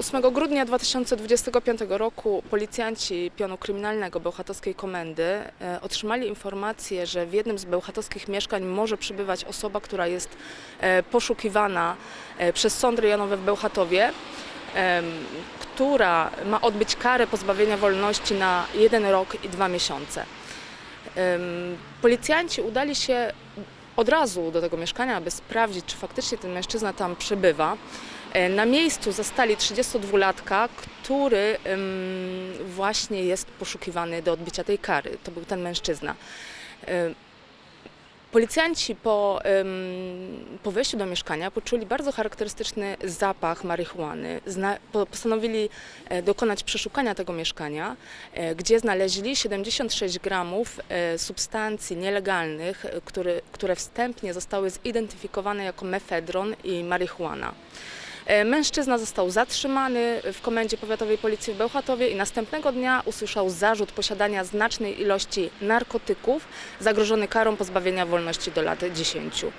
8 grudnia 2025 roku policjanci pionu kryminalnego Bełchatowskiej Komendy e, otrzymali informację, że w jednym z bełchatowskich mieszkań może przybywać osoba, która jest e, poszukiwana e, przez sąd rejonowy w Bełchatowie, która ma odbyć karę pozbawienia wolności na jeden rok i dwa miesiące. Policjanci udali się od razu do tego mieszkania, aby sprawdzić, czy faktycznie ten mężczyzna tam przebywa. E, Na miejscu zastali 32-latka, który właśnie jest poszukiwany do odbycia tej kary. To był ten mężczyzna. E, Policjanci po, po wejściu do mieszkania poczuli bardzo charakterystyczny zapach marihuany. Postanowili e, dokonać przeszukania tego mieszkania, gdzie znaleźli 76 gramów substancji nielegalnych, które wstępnie zostały zidentyfikowane jako mefedron i marihuana. E, Mężczyzna został zatrzymany w Komendzie Powiatowej Policji w Bełchatowie i następnego dnia usłyszał zarzut posiadania znacznej ilości narkotyków, zagrożony karą pozbawienia wolności do lat 10.